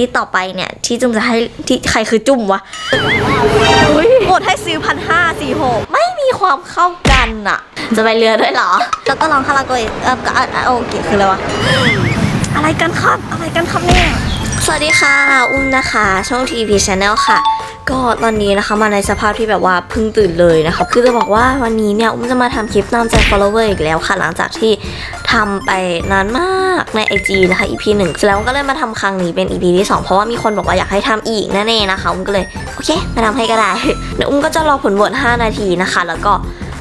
ที่ต่อไปเนี่ย ที่จุ้มจะให้ที่ใครคือจุ้มวะหมดให้ซื้อพันห้าสี่หกไม่มีความเข้ากันอะจะไปเรือด้วยเหรอแล้วก็ลองคาราโกะเออก็อะอะโอเคคืออะไรวะอะไรกันครับ อะไรกันครับเนี่ย สวัสดีค่ะ อุ้มนะคะ ช่อง TV Channel ค่ะ ก็ตอนนี้นะคะมาในสภาพที่แบบว่าเพิ่งตื่นเลยนะคะ คือจะบอกว่าวันนี้เนี่ยอุ้มจะมาทำคลิปตามใจ follower อีกแล้วค่ะ หลังจากที่ทำไปนานมากใน IG นะคะ EP 1แล้วก็เลยมาทำครั้งนี้เป็น EP ที่ 2 เพราะว่ามีคนบอกว่าอยากให้ทำอีกนั่นเองนะคะอุ้มก็เลยโอเค มาทำให้ก็ได้เดี๋ยวอุ้มก็จะรอผลโหวต5นาทีนะคะ แล้วก็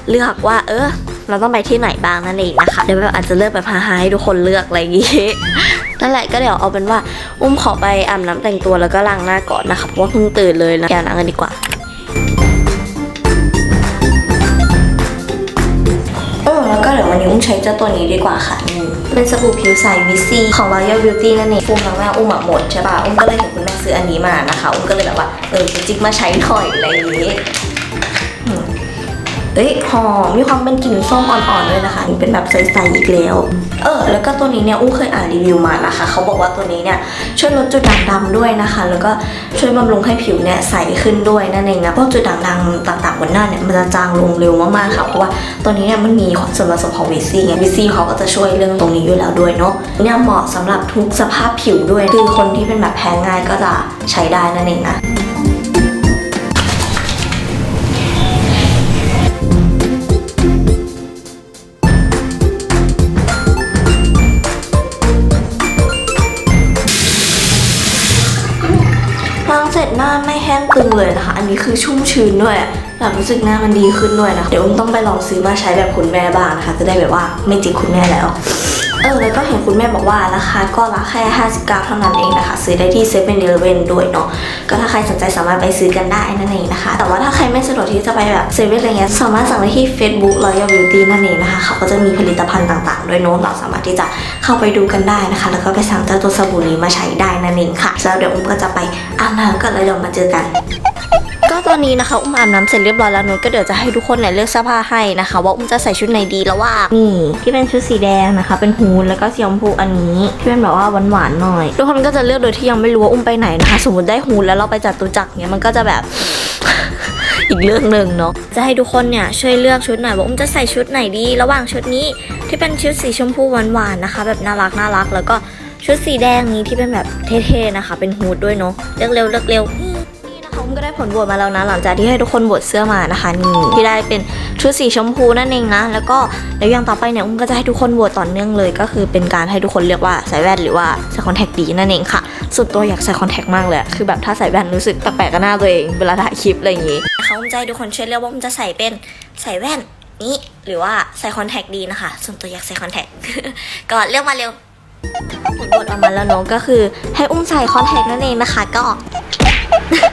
เลือกว่าเออเราต้องไปที่ไหนบ้างนั่นเองนะคะเดี๋ยวแบบอาจจะเลือกแบบฮาให้ทุกคนเลือกอะไรอย่างงี้ นั่นแหละก็เดี๋ยวเอาเป็นว่า อุ้มขอไปอาบน้ำแต่งตัวแล้วก็ล้างหน้าก่อนนะคะเพราะว่าเพิ่งตื่นเลยนะแกวน้ำกันดีกว่าเออแล้วก็เดี๋ยววันนี้อุ้มใช้เจ้าตัวนี้ดีกว่าค่ะนี่เป็นสบู่ผิวใสวิซีของ Royal Beauty นั่นเองฟูมล้างหน้าอุ้มหมดใช่ป่ะอุ้มก็เลยเห็นคุณแม่ซื้ออันนี้มานะคะ อุ้มก็เลยแบบว่าเออจิ๊กมาใช้หน่อยอะไรอย่างนี้ เอ้ยหอมมีความเป็นกลิ่นส้มอ่อนๆด้วยนะคะนี่เป็นแบบใสๆอีกแล้ว เออ แล้วก็ตัวนี้เนี่ยอุ้เคยอ่านรีวิวมานะคะ เขาบอกว่าตัวนี้เนี่ยช่วยลดจุดด่างดำด้วยนะคะ แล้วก็ช่วยบำรุงให้ผิวเนี่ยใสขึ้นด้วยนั่นเองนะเพวกจุดด่างดำต่างๆบนหน้าเนี่ยมันจะจางลงเร็วมากๆค่ะ เพราะว่าตัวนี้เนี่ยมันมีส่วนผสมของวิซี่ไงวิซี่เขาก็จะช่วยเรื่องตรงนี้อยู่แล้วด้วยเนาะเนี่ยเหมาะสำหรับทุกสภาพผิวด้วยคือคนที่เป็นแบบแพ้ง่ายก็จะใช้ได้นั่นเองนะ ห้งตึงเลยนะคะ อันนี้คือชุ่มชื้นด้วยแบบรู้สึกหน้ามันดีขึ้นด้วยนะ เดี๋ยวอุ้มต้องไปลองซื้อมาใช้แบบคุณแม่บ้างนะคะ จะได้แบบว่าไม่จิกคุณแม่แล้วเออแล้วก็เห็นคุณแม่บอกว่าราคาก็ราคาแค่ 59 เท่านั้นเองนะคะ ซื้อได้ที่เซเว่นเดลเวนด้วยเนาะก็ถ้าใครสนใจสามารถไปซื้อกันได้นั่นเองนะคะ แต่ว่าถ้าใครไม่สะดวกที่จะไปแบบเซเว่นอะไรเงี้ยสามารถสั่งได้ที่ Facebook Royal Beauty นั่นเองนะคะเขาก็จะมีผลิตภัณฑ์ต่างๆ ด้วยเนาะเราสามารถที่จะเข้าไปดูกันได้นะคะ แล้วก็ไปสั่งเจ้าตัวสบู่นี้มาใช้ได้นั่นเองค่ะแล้วเดี๋ยวอุ้มก็จะไป อาบน้ำกันแล้วเดี๋ยวมาเจอกัน ก็ตอนนี้นะคะ อุ้มอาบน้ำเสร็จเรียบร้อยแล้วนุ้ยก็เดี๋ยวจะให้ทุกคนเนี่ยเลือกเสื้อผ้าให้นะคะ ว่าอุ้มจะใส่ชุดไหนดีแล้วว่านี่ที่เป็นชุดสีแดงนะคะ เป็นฮูดแล้วก็สีชมพูอันนี้ที่เป็นแบบว่าหวานๆหน่อย ทุกคนก็จะเลือกโดยที่ยังไม่รู้ว่าอุ้มไปไหนนะคะ สมมติได้ฮูดแล้วเราไปจัดตุจักรเนี่ยมันก็จะแบบอีกเรื่องหนึ่งเนาะจะให้ทุกคนเนี่ยช่วยเลือกชุดหน่อยว่าอุ้มจะใส่ชุดไหนดี ระหว่างชุดนี้ที่เป็นชุดสีชมพูหวานๆนะคะ แบบน่ารักน่ารักแล้วก็ ชุดสีแดงนี้ที่เป็นแบบเท่ๆนะคะ เป็นฮูดด้วยเนาะเลือกเร็วเลือกเร็วนี่นะคะอุ้มก็ได้ผลโหวตมาแล้วนะ หลังจากที่ให้ทุกคนโหวตเสื้อมานะคะนี่ที่ได้เป็นชุดสีชมพูนั่นเองนะ แล้วก็เดี๋ยวอย่างต่อไปเนี่ยอุ้มก็จะให้ทุกคนโหวตต่อเนื่องเลย ก็คือเป็นการให้ทุกคนเลือกว่าใส่แว่นหรือว่าใส่คอนแทคดีนั่นเองค่ะส่วนตัวอยากใส่คอนแทคมากเลย คือแบบถ้าใส่แว่นรู้สึกแปลกๆกับหน้าตัวเองเวลาถ่ายคลิปอะไรอย่างงี้นะคะอุ้มจะให้ทุกคนช่วยเลือกว่าอุ้มจะใส่เป็นใส่แว่นนี้หรือว่าใส่คอนแทคดีนะคะส่วนตัวอยากใส่คอนแทคก็เลือกมาเร็ว ผลโหวตออกมาแล้วเนอะก็คือให้อุ้มใส่คอนแทคนั่นเองนะคะ ก็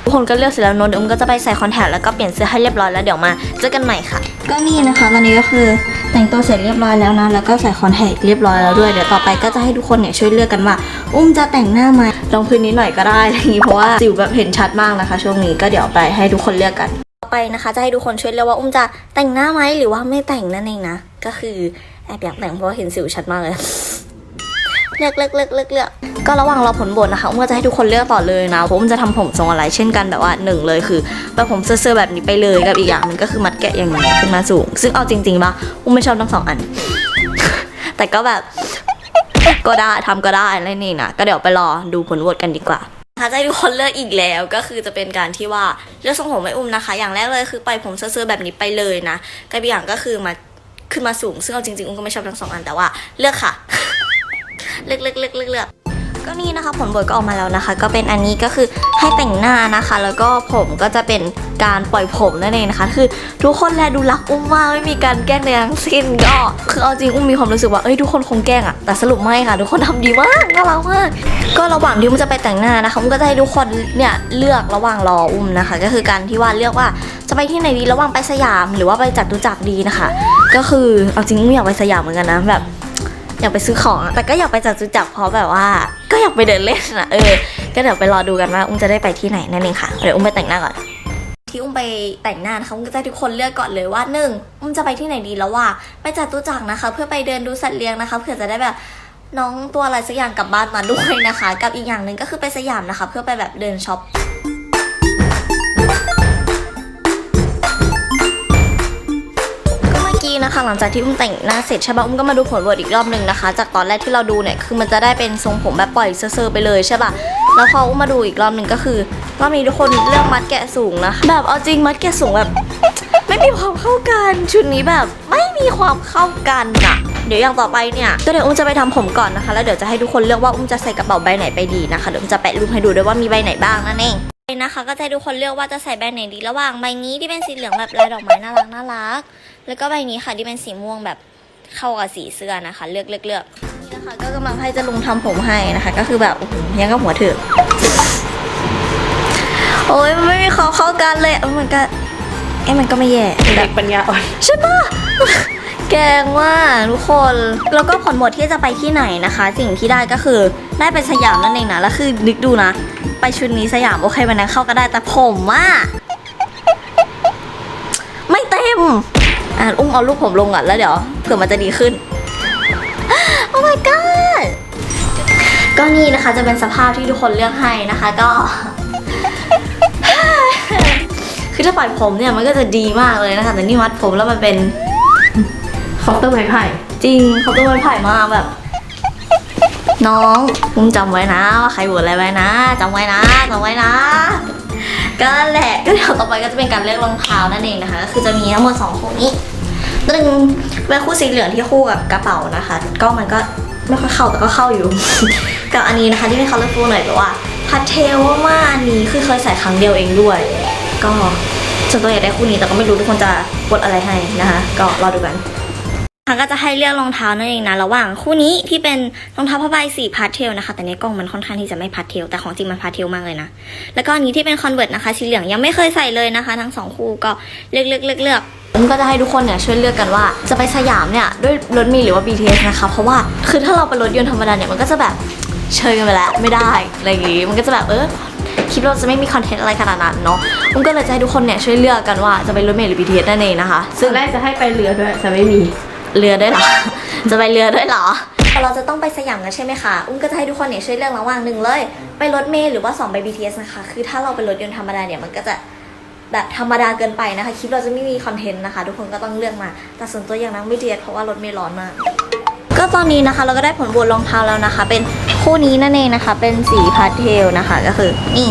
ทุกคนก็เลือกเสร็จแล้วเนอะเดี๋ยวอุ้มก็จะไปใส่คอนแทคแล้วก็เปลี่ยนเสื้อให้เรียบร้อยแล้วเดี๋ยวมาเจอกันใหม่ค่ะ ก็นี่นะคะ ตอนนี้ก็คือแต่งตัวเสร็จเรียบร้อยแล้วนะแล้วก็ใส่คอนแทคเรียบร้อยแล้วด้วยเดี๋ยวต่อไปก็จะให้ทุกคนเนี่ยช่วยเลือกกันว่า อุ้มจะแต่งหน้าไหมลองพื้นนิดหน่อยก็ได้อะไรอย่างนี้เพราะว่าสิวแบบเห็นชัดมากนะคะ ช่วงนี้ก็เดี๋ยวไปให้ทุกคนเลือกกันต่อไปนะคะจะให้ทุกคนช่วยเลือกว่าอุ้มจะแต่งหน้าไหมหรือว่าไม่แต่งนั่นเองนะก็คือแอบอยากแต่งเพราะว่าเห็นสิวชัดมากเลย เลือกเลือกเลือกเลือกเลือกก็ระหว่างรอผลโหวตนะคะอุ้มก็จะให้ทุกคนเลือกต่อเลยนะเพราะอุ้มจะทำผมทรงอะไรเช่นกันแบบว่าหนึ่งเลยคือแบบผมเซอร์ๆแบบนี้ไปเลยกับอีกอย่างหนึงก็คือมัดแกะอย่างนี้ขึ้นมาสูง ซึ่งเอาจริงๆปะอุ้มไม่ชอบทั้งสองอัน แต่ก็แบบก็ได้ทำก็ได้นั่นเองนะก็เดี๋ยวไปรอดูผลโหวตกันดีกว่าถ้าจะให้ทุกคนเลือกอีกแล้วก็คือจะเป็นการที่ว่าเลือกทรงผมไม่อุ้มนะคะ อย่างแรกเลยคือไปผมเซอร์ๆแบบนี้ไปเลยนะกับอีกอย่างก็คือมาขึ้นมาสูง ซึ่งเอาจริงๆอุ้มก็ไม่ชอบทั้งสองอันแต่ว่าเลือกค่ะ เลือกเลือกเลือกเลือกก็นี่นะคะผลบทก็ออกมาแล้วนะคะ ก็เป็นอันนี้ก็คือให้แต่งหน้านะคะ แล้วก็ผมก็จะเป็นการปล่อยผมนั่นเองนะคะ คือทุกคนแลดูรักอุ้มมากไม่มีการแกล้งใดทั้งสิ้นก็คือเอาจริงอุ้มมีความรู้สึกว่าเอ้ยทุกคนคงแกล้งอะแต่สรุปไม่ค่ะ ทุกคนทำดีมากน่ารักมากก็ระหว่างที่อุ้มจะไปแต่งหน้านะคะอุ้มก็จะให้ทุกคนเนี่ยเลือกระหว่างรออุ้มนะคะ ก็คือการที่ว่าเลือกว่าจะไปที่ไหนดีระหว่างไปสยามหรือว่าไปจัตุจักรดีนะคะ ก็คือเอาจริงอุ้มอยากไปสยามเหมือนกันนะแบบ อยากไปซื้อของแต่ก็อยากไปจัดจุจักรเพราะแบบว่า ก็อยากไปเดินเล่นอะเออ ก็เดี๋ยวไปรอดูกันว่าอุ้มจะได้ไปที่ไหนนั่นเองค่ะเดี๋ยวอุ้มไปแต่งหน้าก่อนที่อุ้มไปแต่งหน้านะคะอุ้มก็จะทุกคนเลือกก่อนเลยว่าหนึ่งอุ้มจะไปที่ไหนดีแล้วว่าไปจัดตุจักรนะคะ เพื่อไปเดินดูสัตว์เลี้ยงนะคะเผื่อจะได้แบบน้องตัวอะไรสักอย่างกลับบ้านมาด้วยนะคะ กับอีกอย่างหนึ่งก็คือไปสยามนะคะ เพื่อไปแบบเดินช็อปื่อกี้นะคะหลังจากที่อุ้มแต่งหน้าเสร็จใช่ปะอุ้มก็มาดูผลโหวตอีกรอบหนึ่งนะคะ จากตอนแรกที่เราดูเนี่ยคือมันจะได้เป็นทรงผมแบบปล่อยเซอร์ๆไปเลยใช่ปะแล้วพออุ้มมาดูอีกรอบหนึ่งก็คือรอบนี้ทุกคนเลือกมัดแกะสูงนะแบบเอาจริงมัดแกะสูงแบบ ไม่มีความเข้ากันชุดนี้แบบไม่มีความเข้ากันอะเดี๋ยวอย่างต่อไปเนี่ยก็เดี๋ยวอุ้มจะไปทำผมก่อนนะคะ แล้วเดี๋ยวจะให้ทุกคนเลือกว่าอุ้มจะใส่กระเป๋าใบไหนไปดีนะคะเดี๋ยวอุ้มจะแปะรูปให้ดูด้วยว่ามีใบไหนบ้างนั่นเอง นะคะ ก็จะให้ทุกคนเลือกว่าจะใส่ใบไหนดี ระหว่างใบนี้ที่เป็นสีเหลืองแบบลายดอกไม้น่ารักน่ารัก แล้วก็ใบนี้ค่ะที่เป็นสีม่วงแบบเข้ากับสีเสื้อนะคะ เลือกเลือกเลือกนี่นะคะ ก็กำลังให้จะลุงทำผมให้นะคะ ก็คือแบบโอ้โหยังก็หัวเถือกโอ้ยมันไม่มีความเข้ากันเลยเออมันก็เอ้มันก็ไม่แย่เด็กปัญญาอ่อนใช่ปะ แกงมาทุกคน แล้วก็ผลหมดที่จะไปที่ไหนนะคะ สิ่งที่ได้ก็คือได้ไปสยามนั่นเองนะ แล้วคือนึกดูนะ ไปชุดนี้สยามโอเคมันนั้นเข้าก็ได้แต่ผมอะไม่เต็ม อะอุ้มเอาลูกผมลงก่อนแล้วเดี๋ยวเผื่อมันจะดีขึ้น โอ้ my god ก็นี่นะคะจะเป็นสภาพที่ทุกคนเลือกให้นะคะ ก็ คือถ้าปล่อยผมเนี่ยมันก็จะดีมากเลยนะคะ แต่นี่มัดผมแล้วมันเป็น เคาน์เตอร์ไม้ไผ่จริงเขาต้องมันไผ่มากแบบ น้องมึงจำไว้นะว่าใครบวชอะไรไว้นะจำไว้นะจำไว้นะ ก็นั่นแหละก็เดี๋ยวต่อไปก็จะเป็นการเลือกรองเท้านั่นเองนะคะก็คือจะมีทั้งหมดสองคู่นี้หนึ่งเป็นคู่สีเหลืองที่คู่กับกระเป๋านะคะก็มันก็ไม่ค่อยเข้าแต่ก็เข้าอยู่ กับอันนี้นะคะที่เป็น colorful หน่อยแบบว่าพาสเทลมากๆอันนี้คือเคยใส่ครั้งเดียวเองด้วย ก็ส่วนตัวอยากได้คู่นี้แต่ก็ไม่รู้ทุกคนจะกดอะไรให้นะคะ ก็รอดูกัน ค่ะก็จะให้เลือกรองเท้านั่นเองนะระหว่างคู่นี้ที่เป็นรองเท้าผ้าใบสีพาสเทลนะคะ แต่ในกล้องมันค่อนข้างที่จะไม่พาสเทลแต่ของจริงมันพาสเทลมากเลยนะแล้วก็อันนี้ที่เป็นคอนเวิร์ตนะคะสีเหลืองยังไม่เคยใส่เลยนะคะ ทั้งสองคู่ก็เลือกเลือกเลือกเลือกผมก็จะให้ทุกคนเนี่ยช่วยเลือกกันว่าจะไปสยามเนี่ยด้วยรถเมีหรือว่า BTS นะคะเพราะว่าคือถ้าเราไปรถยนต์ธรรมดาเนี่ยมันก็จะแบบเชยกันไปแล้วไม่ได้อะไรอย่างงี้มันก็จะแบบเออคลิปเราจะไม่มีคอนเทนต์อะไรขนาดนั้นเนาะผมก็เลยจะให้ทุกคนเนี่ยช่วยเลือกกันว่าจะไปรถเมล์หรือ BTS นั่นเองนะคะ ซึ่งแรกจะให้ไปเรือด้วยแต่ไม่มี เรือด้วยเหรอ จะไปเรือด้วยเหรอเราจะต้องไปสยามกันใช่ไหมคะ อุ้มก็จะให้ทุกคนเนี่ยช่วยเลือกระหว่างหนึ่งเลย ไปรถเมล์หรือว่าสองไป BTS นะคะ คือถ้าเราไปรถยนต์ธรรมดาเนี่ยมันก็จะแบบธรรมดาเกินไปนะคะ คลิปเราจะไม่มีคอนเทนต์นะคะ ทุกคนก็ต้องเลือกมา แต่ส่วนตัวอย่างนั่ง BTS เพราะว่ารถเมล์ร้อนมากก็ตอนนี้นะคะเราก็ได้ผลโหวตรองเท้าแล้วนะคะ เป็นคู่นี้นั่นเองนะคะ เป็นสีพาสเทลนะคะ ก็คือนี่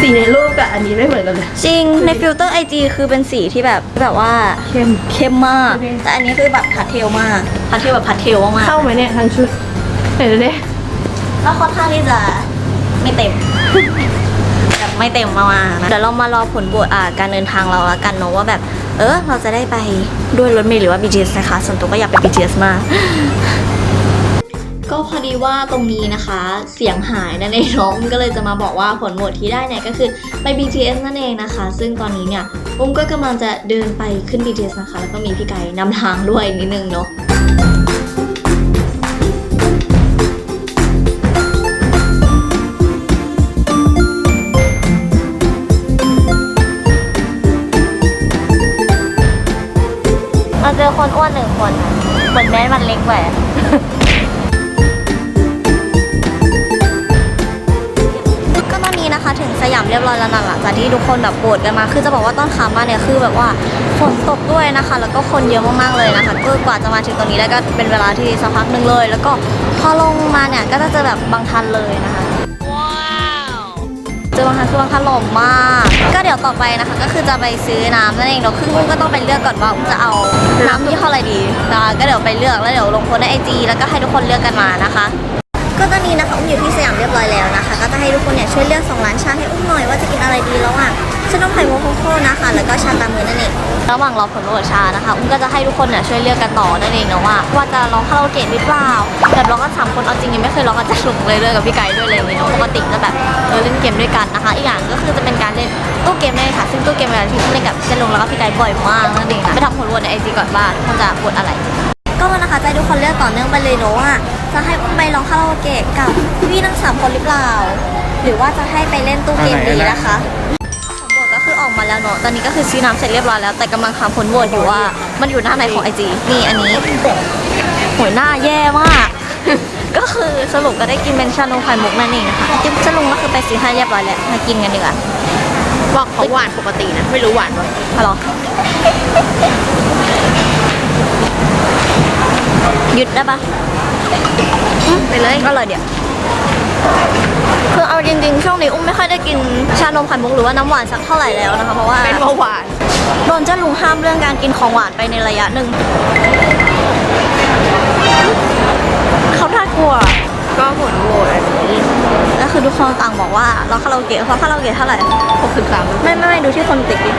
สีในรูปกับอันนี้ไม่เหมือนกันเลย จริงในฟิลเตอร์ไอจีคือเป็นสีที่แบบแบบว่าเข้มเข้มมากโอเคแต่อันนี้คือแบบพาสเทลมากพาสเทลแบบพาสเทลมากๆเข้าไหมเนี่ยทั้งชุดเห็นไหมก็ค่อนข้างที่จะไม่เต็มแบบไม่เต็มมากๆนะเดี๋ยวเรามารอผลบวชอ่าการเดินทางเราละกันเนาะว่าแบบ เออเราจะได้ไปด้วยรถเมล์หรือว่า BTS นะคะส่วนตัวก็อยากไป BTS มาก ก็พอดีว่าตรงนี้นะคะ เสียงหายนั่นเองน้องก็เลยจะมาบอกว่าผลโหวตที่ได้เนี่ยก็คือไป BTS นั่นเองนะคะ ซึ่งตอนนี้เนี่ยอุ้มก็กำลังจะเดินไปขึ้น BTS นะคะ แล้วก็มีพี่ไก่นำทางด้วยนิดนึงเนาะเราเจอคนอ้วนหนึ่งคนเหมือนแม้มันเล็กไปอ เรียบร้อยแล้วนะหลังจากที่ทุกคนแบบโบดกันมา คือจะบอกว่าตอนขามาเนี่ยคือแบบว่าฝนตกด้วยนะคะ แล้วก็คนเยอะมากๆเลยนะคะก็กว่าจะมาถึงตรงนี้ได้ก็เป็นเวลาที่สักพักหนึ่งเลย แล้วก็พอลงมาเนี่ยก็จะเจอแบบบางทันเลยนะคะเจอบางทันคือบางทันหล่อมาก ก็เดี๋ยวต่อไปนะคะ ก็คือจะไปซื้อน้ำนั่นเองเนาะคืออุ้มก็ต้องไปเลือกก่อนว่าอุ้มจะเอาน้ำยี่ห้ออะไรดีนะคะก็เดี๋ยวไปเลือกแล้วเดี๋ยวลงโพสในไอจีแล้วก็ให้ทุกคนเลือกกันมานะคะ ก็ตอนนี้นะคะอุ้มอยู่ที่สยามเรียบร้อยแล้วนะคะ ก็จะให้ทุกคนเนี่ยช่วยเลือกสองร้านชาให้อุ้มหน่อยว่าจะกินอะไรดีระหว่างชานมไข่มุกโคโค่นะคะ แล้วก็ชาตามือนั่นเองระหว่างรอผลโหวตชานะคะอุ้มก็จะให้ทุกคนเนี่ยช่วยเลือกกันต่อนั่นเองนะว่าว่าจะร้องคาราโอเกะหรือเปล่าแบบร้องกันสามคนเอาจริงยังไม่เคยร้องกันจะลุกเลยด้วยกับพี่ไก่ด้วยเลยเนาะปกติจะแบบเออเล่นเกมด้วยกันนะคะ อีกอย่างก็คือจะเป็นการเล่นตู้เกมเลยค่ะซึ่งตู้เกมเวลาที่อุ้มเล่นกับเจนลงแล้วก็พี่ไก่บ่อยมากนั่นเองนะไปทำผลโหวตในไอจีก่อนว่าทุกคนจะโหวตอะไร ก็นะคะให้ทุกคนเลือกต่อเนื่องไปเลยเนอะว่า จะให้อุ้มไปร้องคาราโอเกะกับพี่ทั้งสามคนหรือเปล่า หรือว่าจะให้ไปเล่นตู้เกมดีนะคะผลโหวตก็คือออกมาแล้วเนอะตอนนี้ก็คือซื้อน้ำเสร็จเรียบร้อยแล้วแต่กำลังหาผลโหวตอยู่ว่ามันอยู่หน้าไหนของไอจีนี่อันนี้โหยหน้าแย่มาก ก็คือสรุปก็ได้กินเป็นชานมไข่มุกนั่นเองนะคะจิ๊บสลุงก็คือไปซื้อให้เรียบร้อยแล้วมากินกันดีกว่าบอกเขาหวานปกตินะไม่รู้หวานปะฮัลโหลหยุดได้ปะ ไปเลยก็เลยเดี๋ยวคือเอาจริงๆ ช่วงนี้อุ้มไม่ค่อยได้กินชานมไข่มุกหรือว่าน้ำหวานสักเท่าไหร่แล้วนะคะเพราะว่าเป็นเบาหวานโดนเจ้าลุงห้ามเรื่องการกินของหวานไปในระยะหนึ่งเขาน่ากลัวก็ผลโหวตอันนี้แล้วคือทุกคนต่างบอกว่าเราคาราโอเกะเพราะคาราโอเกะเท่าไหร่63ไม่ไม่ไม่ดูที่คนติดดิ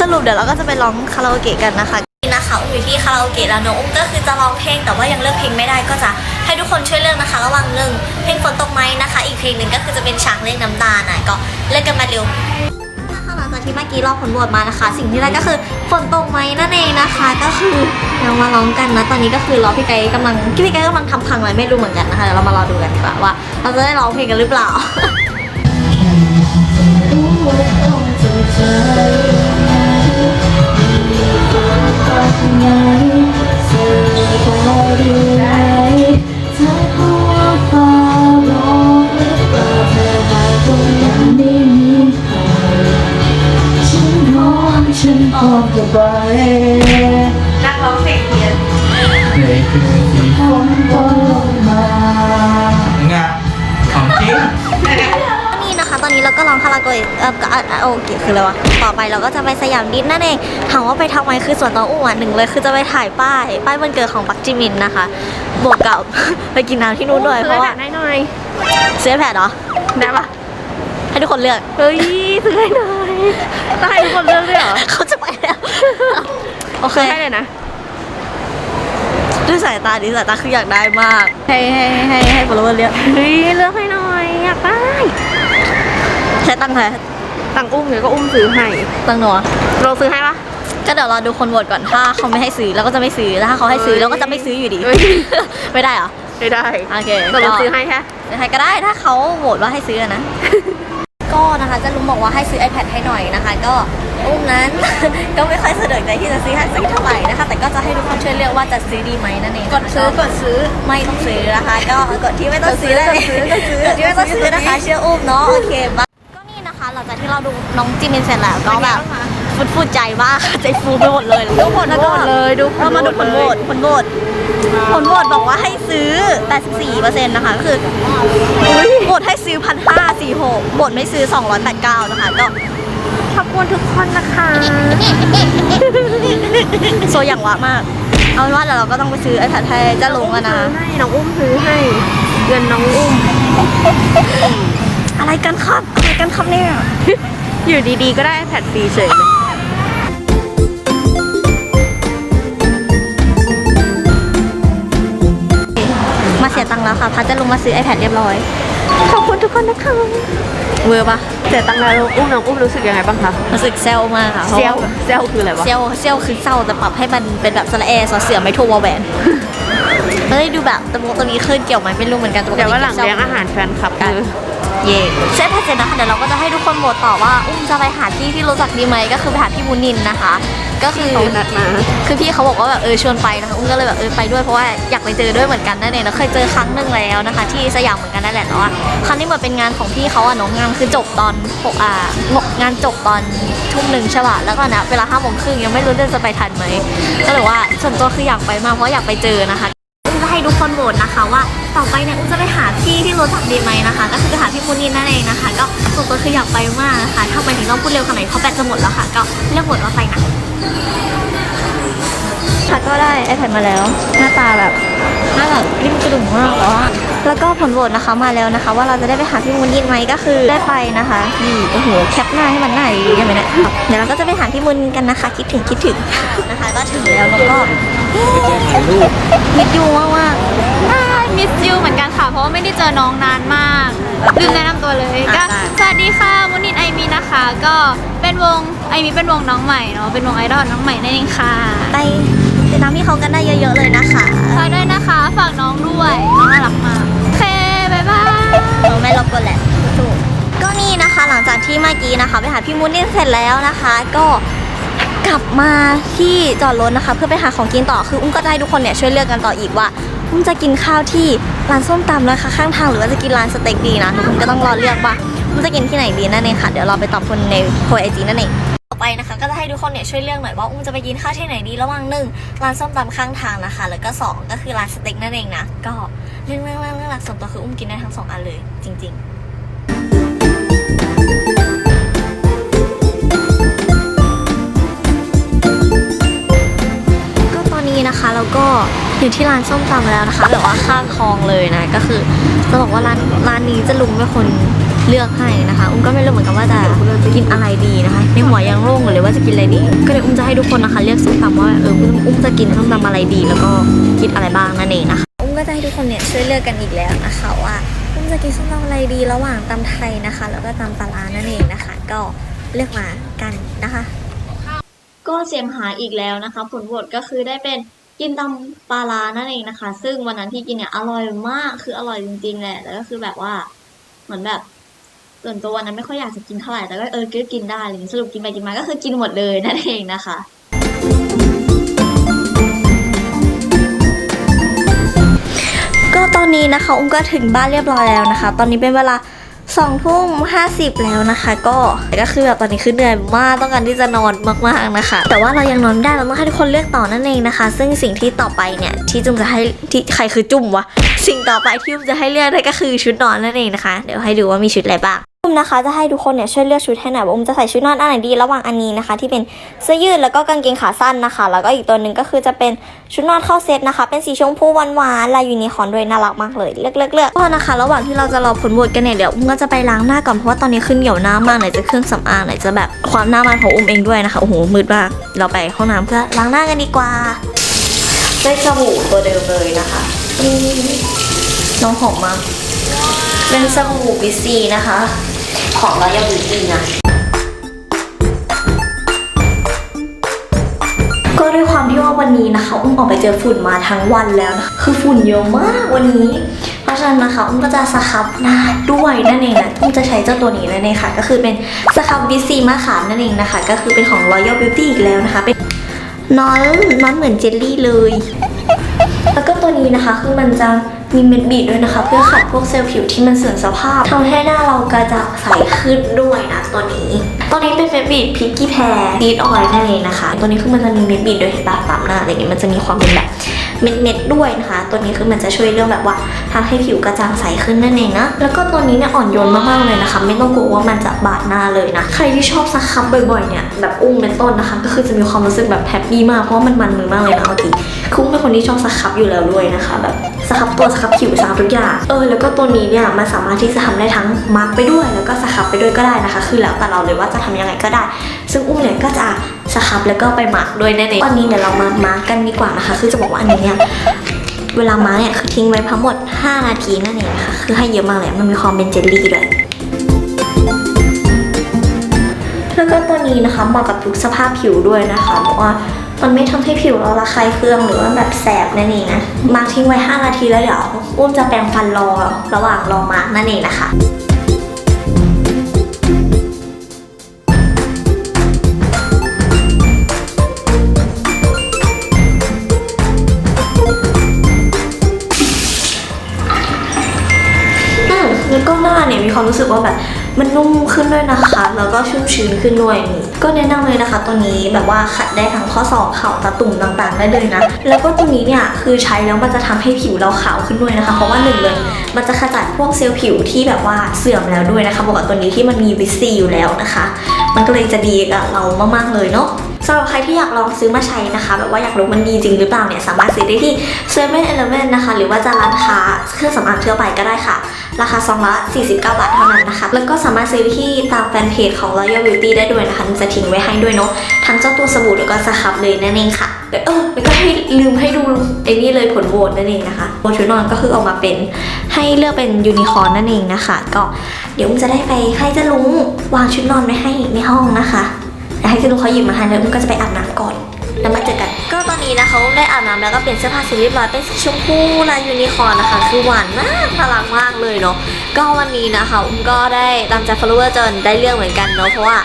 สรุปเดี๋ยวเราก็จะไปร้องคาราโอเกะกันนะคะ นะคะอุ้มอยู่ที่คาราโอเกะแล้วเนอะอุ้มก็คือจะร้องเพลงแต่ว่ายังเลือกเพลงไม่ได้ก็จะให้ทุกคนช่วยเลือกนะคะ ระหว่างหนึ่งเพลงฝนตกไหมนะคะ อีกเพลงหนึ่งก็คือจะเป็นฉากเล่นน้ำตาหน่อยก็เล่นกันมาเร็วนะคะหลังจากที่เมื่อกี้รอบผลโหวตมานะคะ สิ่งที่ได้ก็คือฝนตกไหมนั่นเองนะคะ ก็คือเรามาร้องกันนะตอนนี้ก็คือรอพี่ไก่กำลังพี่ไก่กำลังทำพังอะไรไม่รู้เหมือนกันนะคะเดี๋ยวเรามารอดูกันดีกว่าว่า เราจะได้ร้องเพลงกันหรือเปล่า ฉันออกจะไปนักร้องเพลงเพียนในคืนที่ฝนตกลงมาไงของจริง ก็ร้องคาราโกะเออก็อะอะโอเคคืออะไรวะต่อไปเราก็จะไปสยามดิสนั่นเองถามว่าไปทำไมคือส่วนตัวอ้วนหนึ่งเลยคือจะไปถ่ายป้าย ป้ายวันเกิดของบักจิมินนะคะ บวกกับไปกินน้ำที่นู่นด้วยเพราะว่าได้หน่อยเสียแผดเหรอได้ปะให้ทุกคนเลือกเฮ้ยซื้อให้หน่อยต้องให้ทุกคนเลือกด้วยเหรอเขาจะไปแล้วโอเคซื้อให้เลยนะด้วยสายตาดีสายตาคืออยากได้มาก ให้ให้ให้ให้ follower เลือกเฮ้ยเลือกให้หน่อยอยากได้ ใช้ตังค์ใครตังค์อุ้มเดี๋ยวก็อุ้มซื้อให้ตังค์หนูอะเราซื้อให้ปะ ก็เดี๋ยวรอดูคนโหวตก่อนถ้าเขาไม่ให้ซื้อเราก็จะไม่ซื้อแล้วถ้าเขาให้ซื้อเราก็จะไม่ซื้ออยู่ดีเฮ้ย ไม่ได้เหรอ ไม่ได้โอเคตกลงซื้อให้แค่ใครก็ได้ถ้าเขาโหวตว่าให้ซื้อนะ ก็นะคะจะลุงบอกว่าให้ซื้อ iPad ให้หน่อยนะคะ ก็อุ้มนั้น ก็ไม่ค่อยสะดวกใจที่จะซื้อให้ซื้อเท่าไหร่นะคะ แต่ก็จะให้ทุกคนช่วยเลือกว่าจะซื้อดีไหมนั่นเองกดซื้อกดซื้อ ไม่ต้องซื้อนะคะ ก็กดที่ไม่ต้องซื้อเลยกดซื้อกดซื้อกดที่ไม่ต้องซื้อนะคะ เชื่ออุ้มเนาะโอเคบ้าก็นี่นะคะ หลังจากที่เราดูน้องจิมินเสร็จแล้วก็แบบฟุดฟูดใจมากใจฟูไปหมดเลยทุกคนแล้วก็โหวตเลยดูเรามาดูผลโหวตผลโหวตผลโหวตบอกว่าให้ซื้อ 84%นะคะก็คือโหวตให้ซื้อ 1,546โหวตไม่ซื้อ 289 นะคะก็ขอบคุณทุกคนนะคะโซอย่างวะมาก เอาเป็นว่าเดี๋ยวเราก็ต้องไปซื้อไอ้ผัดไทยจะลงแล้วนะให้น้องอุ้มซื้อให้เงินน้องอุ้ม อะไรกันครับ อะไรกันครับเนี่ย อยู่ดีๆ ก็ได้แพดฟรีเฉยเลยมาเสียตังค์แล้วค่ะพัดจะลงมาซื้อ iPad เรียบร้อย ขอบคุณทุกคนนะคะเวอร์ปะเสียตังค์แล้วอุ้มน้องอุ้มรู้สึกยังไงบ้างคะรู้สึกเซลมากค่ะพราะเซลว่าเซลคืออะไรวะเซลเซลคือเศร้าแต่ปรับให้มันเป็นแบบสระแอสอเสือไม่โทรวอลแหวนแล้วได้ดูแบบตะมุตะมีขึ้นเกี่ยวไหมไม่รู้เหมือนกันปกติเดี๋ยวว่าหลังก็บเลี้ยงอาหารแฟนคลับกันคือ เย่เซตเสร็จนะคะเดี๋ยวเราก็จะให้ทุกคนโหวตต่อว่า อุ้มจะไปหาที่ที่รู้จักดีไหมก็คือไปหาพี่มุนินนะคะ ก็คือเขานัดมาคือพี่เขาบอกว่าแบบเออชวนไปนะคะอุ้มก็เลยแบบเออไปด้วยเพราะว่าอยากไปเจอด้วยเหมือนกันนั่นเองแล้วเคยเจอครั้งหนึ่งแล้วนะคะ ที่สยามเหมือนกันนั่นแหละแต่ว่าครั้งนี้เหมือนเป็นงานของพี่เขาอะเนาะงานคือจบตอนหกอ่างานจบตอนทุ่มหนึ่งใช่ป่ะแล้วก็นะเวลาห้าโมงครึ่งยังไม่รู้เรื่องจะไปทันไหมก็เลยว่าส่วนตัวคืออยากไปมากเพราะอยากไปเจอนะคะอุ้มจะให้ทุกคนโหวตนะคะว่า ต่อไปเนี่ยอุ้มจะไปหาพี่ที่รู้จักดีไหมนะคะ ก็คือไปหาพี่มุนินนั่นเองนะคะ ก็ส่วนตัวคืออยากไปมากนะคะถ้าไปถึงต้องพูดเร็วขนาดไหนเพราะแบตจะหมดแล้วค่ะ ก็เลือกโหวตว่าไปนะค่ะก็ได้ iPad มาแล้ว หน้าตาแบบหน้าแบบริมกระดุมมากแล้วอะแล้วก็ผลโหวตนะคะมาแล้วนะคะ ว่าเราจะได้ไปหาพี่มุนยินไหมก็คือได้ไปนะคะนี่โอ้โหแคปหน้าให้มันหน้าดีๆได้ไหมเนี่ยเดี๋ยวเราก็จะไปหาพี่มุนกันนะคะ คิดถึงคิดถึงนะคะ ก็ถึงแล้วแล้วก็มิดยูมากว่า มิสยูเหมือนกันค่ะ เพราะว่าไม่ได้เจอน้องนานมากลืมแนะนำตัวเลยก็สวัสดีค่ะมุนินไอมีนะคะ ก็เป็นวงไอมีเป็นวงน้องใหม่เนาะเป็นวงไอดอลน้องใหม่นั่นเองค่ะไปติดตามพี่เขากันได้เยอะๆเลยนะคะฝากด้วยนะคะฝากน้องด้วยน้องน่ารักมากโอเคบ๊ายบาย เราไม่รบกวนแหละถูกก็นี่นะคะหลังจากที่เมื่อกี้นะคะ ไปหาพี่มุนนี่เสร็จแล้วนะคะ ก็กลับมาที่จอดรถนะคะ เพื่อไปหาของกินต่อคืออุ้มก็จะให้ทุกคนเนี่ยช่วยเลือกกันต่ออีกว่าอุ้ มจะกินข้าวที่ร้านส้มตำนะคะข้างทางหรือว่าจะกินร้านสเต็กดีนะทุกคนก็ต้องรอเลือกว่ามันจะกินที่ไหนดีนั่นเองค่ะ เดี๋ยวเราไปตอบคนในโพยไอจีนั่นเองต่อไปนะคะ ก็จะให้ทุกคนเนี่ยช่วยเลือกหน่อยว่าอุ้มจะไปกินข้าวที่ไหนดีระหว่างหนึ่งร้านส้มตำข้างทางนะคะ แล้วก็สองก็คือร้านสเต็กนั่นเองนะ ก็เรื่องเรื่องเรื่องเรื่องหลักส่วนตัวคืออุ้มกินได้ทั้งสองอันเลยจริงๆก็ตอนนี้นะคะเราก็ อยู่ที่ร้านส้มตำแล้วนะคะแบบว่าข้างคลองเลยนะ ก็คือจะบอกว่าร้านร้านนี้จะลุงเป็นคนเลือกให้นะคะ อุ้มก็ไม่รู้เหมือนกันว่าจะกินอะไรดีนะคะ ในหัวยังโล่งอยู่เลยว่าจะกินอะไรดี ก็เลยอุ้มจะให้ทุกคนนะคะเลือกส้มตำว่าเอออุ้มอุ้มจะกินส้มตำอะไรดี แล้วก็คิดอะไรบ้างนั่นเองนะคะ อุ้มก็จะให้ทุกคนเนี่ยช่วยเลือกกันอีกแล้วนะคะว่าอุ้มจะกินส้มตำอะไรดีระหว่างตำไทยนะคะ แล้วก็ตำปลาร้านั่นเองนะคะ ก็เลือกมากันนะคะ ก็เสียงหายอีกแล้วนะคะ ผลโหวตก็คือได้เป็น กินตำปลาร้านั่นเองนะคะ ซึ่งวันนั้นที่กินเนี่ยอร่อยมากคืออร่อยจริงๆแหละแล้วก็คือแบบว่าเหมือนแบบส่วนตัววันนั้นไม่ค่อยอยากจะกินเท่าไหร่แต่ก็เออก็กินได้อะไรอย่างงี้สรุปกินไปกินมาก็คือกินหมดเลยนั่นเองนะคะก็ตอนนี้นะคะอุ้มก็ถึงบ้านเรียบร้อยแล้วนะคะ ตอนนี้เป็นเวลา สองทุ่มห้าสิบแล้วนะคะ ก็ก็คือแบบตอนนี้คือเหนื่อยมากต้องการที่จะนอนมากๆนะคะ แต่ว่าเรายังนอนไม่ได้เราต้องให้ทุกคนเลือกต่อนั่นเองนะคะ ซึ่งสิ่งที่ต่อไปเนี่ยที่จุ่มจะให้ที่ใครคือจุ่มวะสิ่งต่อไปที่จุ่มจะให้เลือกได้ก็คือชุดนอนนั่นเองนะคะ เดี๋ยวให้ดูว่ามีชุดอะไรบ้าง มนะคะจะให้ทุกคนเนี่ยช่วยเลือกชุดให้หน่อยว่าอุ้มจะใส่ชุดนอนอันไหนดีระหว่างอันนี้นะคะ ที่เป็นเสื้อยืดแล้วก็กางเกงขาสั้นนะคะ แล้วก็อีกตัวหนึ่งก็คือจะเป็นชุดนอนเข้าเซตนะคะ เป็นสีชมพูหวานๆลายยูนิคอร์นด้วยน่ารักมากเลยเลือกเลือกเลือกก็นะคะ ระหว่างที่เราจะรอผลโหวตกันเนี่ยเดี๋ยวอุ้มก็จะไปล้างหน้าก่อนเพราะว่าตอนนี้ขึ้นเหนียวหน้ามากไหนจะเครื่องสำอางไหนจะแบบความหน้ามันของอุ้มเองด้วยนะคะโอ้โหมืดมากเราไปห้องน้ำเพื่อล้างหน้ากันดีกว่าได้สบู่ตัวเดิมเลยนะคะนี่น้องหอมมากเป็นสบู่บิซีนะคะ ของรอยาบิวตี้นะ ก็ด้วยความที่ว่าวันนี้นะคะอุ้มออกไปเจอฝุ่นมาทั้งวันแล้วนะคะคือฝุ่นเยอะมากวันนี้ เพราะฉะนั้นนะคะอุ้มก็จะสครับหน้าด้วยนั่นเองนะอุ้มจะใช้เจ้าตัวนี้นั่นเองค่ะ ก็คือเป็นสครับบิซีมะขามนั่นเองนะคะ ก็คือเป็นของ Royal Beauty อีกแล้วนะคะเป็นน้อนน้อนเหมือนเจลลี่เลย แล้วก็ตัวนี้นะคะคือมันจะมีเม็ดบีดด้วยนะคะ เพื่อขัดพวกเซลล์ผิวที่มันเสื่อมสภาพทำให้หน้าเรากระจ่างใสขึ้นด้วยนะตัวนี้ ตัวนี้เป็นเม็ดบีดพิกกี้แพรดีดออยนั่นเองนะคะ ตัวนี้คือมันจะมีเม็ดบีดด้วยเห็นปะตามหน้าอะไรเงี้ยมันจะมีความเป็นแบบเม็ดเม็ดๆด้วยนะคะ ตัวนี้คือมันจะช่วยเรื่องแบบว่าทำให้ผิวกระจ่างใสขึ้นนั่นเองนะ แล้วก็ตัวนี้เนี่ยอ่อนโยนมากๆเลยนะคะ ไม่ต้องกลัวว่ามันจะบาดหน้าเลยนะ ใครที่ชอบสครับบ่อยๆเนี่ยแบบอุ้มเป็นต้นนะคะ ก็คือจะมีความรู้สึกแบบแฮปปี้มากเพราะว่ามันมันมือมากเลยนะเอาจริงคืออุ้มเป็นคนที่ชอบสครับอยู่แล้วด้วยนะคะ แบบสครับตัวสครับผิวสครับทุกอย่างเออแล้วก็ตัวนี้เนี่ยมันสามารถที่จะทำได้ทั้งมาร์กไปด้วย แล้วก็สครับไปด้วยก็ได้นะคะ คือแล้วแต่เราเลยว่าจะทำยังไงก็ได้ ซึ่งอุ้มเนี่ยก็จะสครับแล้วก็ไปมาร์กด้วยนั่นเองวันนี้เดี๋ยวเรามามาร์กกันดีกว่านะคะ คือจะบอกว่าอันนี้เนี่ยเวลามาร์กเนี่ยคือทิ้งไว้ทั้งหมด 5 นาทีนั่นเองนะคะคือให้เยอะมากเลยมันมีความเป็นเจลลี่ด้วยแล้วก็ตัวนี้นะคะเหมาะกับทุกสภาพผิวด้วยนะคะเพราะว่า มันไม่ทำให้ผิวเราระคายเคืองหรือว่าแบบแสบนั่นเองนะมาร์กทิ้งไว้ 5 นาทีแล้วเดี๋ยวอุ้มจะแปรงฟันรอระหว่างรอมาร์กนั่นเองนะคะอืมแล้วก็หน้าเนี่ยมีความรู้สึกว่าแบบ มันนุ่มขึ้นด้วยนะคะ แล้วก็ชุ่มชื้นขึ้นด้วยนี่ก็แนะนำเลยนะคะตัวนี้แบบว่าขัดได้ทั้งข้อศอกเข่าตาตุ่มต่างๆ ได้เลยนะ แล้วก็ตัวนี้เนี่ยคือใช้แล้วมันจะทำให้ผิวเราขาวขึ้นด้วยนะคะ เพราะว่าหนึ่งเลยมันจะขจัดพวกเซลล์ผิวที่แบบว่าเสื่อมแล้วด้วยนะคะบอกกับตัวนี้ที่มันมีวิตซีอยู่แล้วนะคะ มันก็เลยจะดีกับเรามากๆเลยเนาะ สำหรับใครที่อยากลองซื้อมาใช้นะคะ แบบว่าอยากรู้มันดีจริงหรือเปล่าเนี่ยสามารถซื้อได้ที่เซเว่นเอเลเวนนะคะ หรือว่าจะร้านค้าเครื่องสำอางทั่วไปก็ได้ค่ะ ราคาซองละ49 บาทเท่านั้นนะคะ แล้วก็สามารถซื้อที่ตามแฟนเพจของ Royal Beauty ได้ด้วยนะคะจะทิ้งไว้ให้ด้วยเนาะทั้งเจ้าตัวสบู่แล้วก็สครับเลยนั่นเองค่ะเดี๋ยวเออแล้วก็ให้ลืมให้ดูไอ้นี่เลยผลโหวตนั่นเองนะคะโหวตชุดนอนก็คือออกมาเป็นให้เลือกเป็นยูนิคอร์นนั่นเองนะคะ ก็เดี๋ยวอุ้มจะได้ไปให้จะลุงวางชุดนอนไว้ให้ในห้องนะคะ ให้เจะลุงเขาหยิบมาให้แล้วอุ้มก็จะไปอาบน้ำก่อน แล้วมาเจอกัน ก็ตอนนี้นะคะอุ้มได้อาบน้ำแล้วก็เปลี่ยนเสื้อผ้าเสร็จเรียบร้อยเป็นสีชมพูลายยูนิคอร์นนะคะ คือหวานมากน่ารักมากเลยเนาะ ก็วันนี้นะคะอุ้มก็ได้ตามใจ follower จนได้เรื่องเหมือนกันเนาะ เพราะว่า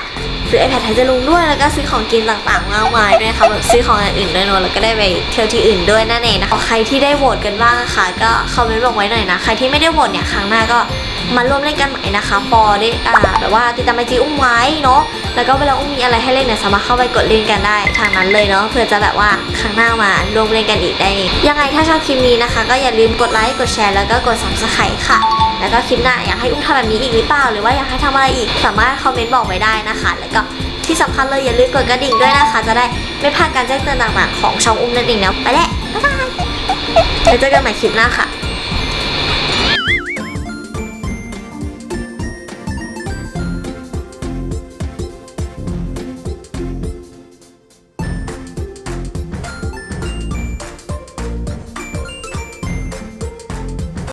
ซื้อ iPad ให้เจะลุงด้วยแล้วก็ซื้อของกินต่างๆมากมายด้วยค่ะแบบซื้อของอย่างอื่นด้วยเนอะแล้วก็ได้ไปเที่ยวที่อื่นด้วยนั่นเองนะคะใครที่ได้โหวตกันบ้างนะคะก็คอมเมนต์บอกไว้หน่อยนะใครที่ไม่ได้โหวตเนี่ยครั้งหน้าก็มาร่วมเล่นกันใหม่นะคะปอได้อ่าแบบว่าติดตามไอจีอุ้มไว้เนาะ แล้วก็เวลาอุ้มมีอะไรให้เล่นเนี่ยสามารถเข้าไปกดเล่นกันได้ทางนั้นเลยเนาะเพื่อจะแบบว่าครั้งหน้ามาร่วมเล่นกันอีกได้ยังไงถ้าชอบคลิปนี้นะคะ ก็อย่าลืมกดไลค์กดแชร์แล้วก็กด subscribe ค่ะ แล้วก็คลิปหน้าอยากให้อุ้มทำแบบนี้อีกหรือเปล่า หรือว่าอยากให้ทำอะไรอีกสามารถคอมเมนต์บอกไว้ได้นะคะ แล้วก็ที่สำคัญเลยอย่าลืมกดกระดิ่งด้วยนะคะ จะได้ไม่พลาดการแจ้งเตือนต่างๆของช่องอุ้มนั่นเองนะไปแล้วบ๊ายบายแล้วเจอกันใหม่คลิปหน้าค่ะ